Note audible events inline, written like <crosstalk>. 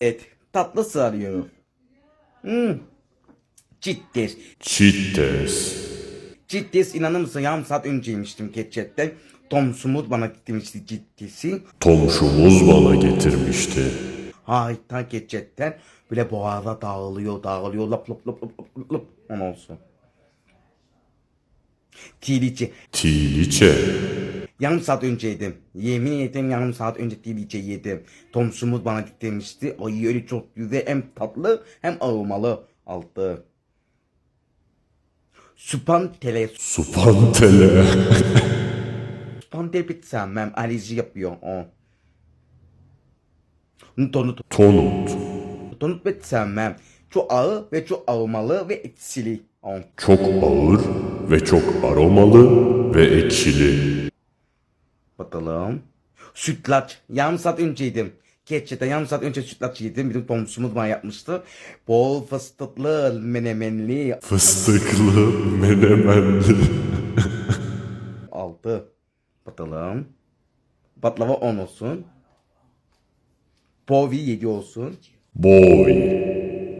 et. Tatlısı arıyorum. Hmm. Ciddir. Çittes. Ciddiz inanır mısın? Yarım saat önce yemiştim ketçetten. Tom Sumut bana demişti ciddisi. Tomşumuz bana getirmişti. Harika ketçetten böyle boğaza dağılıyor dağılıyor lap lap lap lap lap lap. Ondan olsun. Tilici. Tiliçe. Yarım saat önce yedim. Yemin ederim yarım saat önce tilice yedim. Tom Sumut bana demişti. Ay öyle çok güzel hem tatlı hem aromalı. Altı. Supantele. Supantele. Supantele pek sevmem. Alerji yapıyor o. Donut. Tonut. Donut pek sevmem. Çok ağır ve çok aromalı ve eksili. O. Çok ağır ve çok aromalı ve ekşili. Bakalım. Sütlaç. Yarım saat önce yedim. Keçete yarım saat önce sütlaç yedim. Bizim komşumuz bana yapmıştı. Bol fıstıklı, menemenli. Fıstıklı, menemenli. <laughs> Altı. Bakalım. Baklava 10 olsun. Povi 7 olsun. Boy.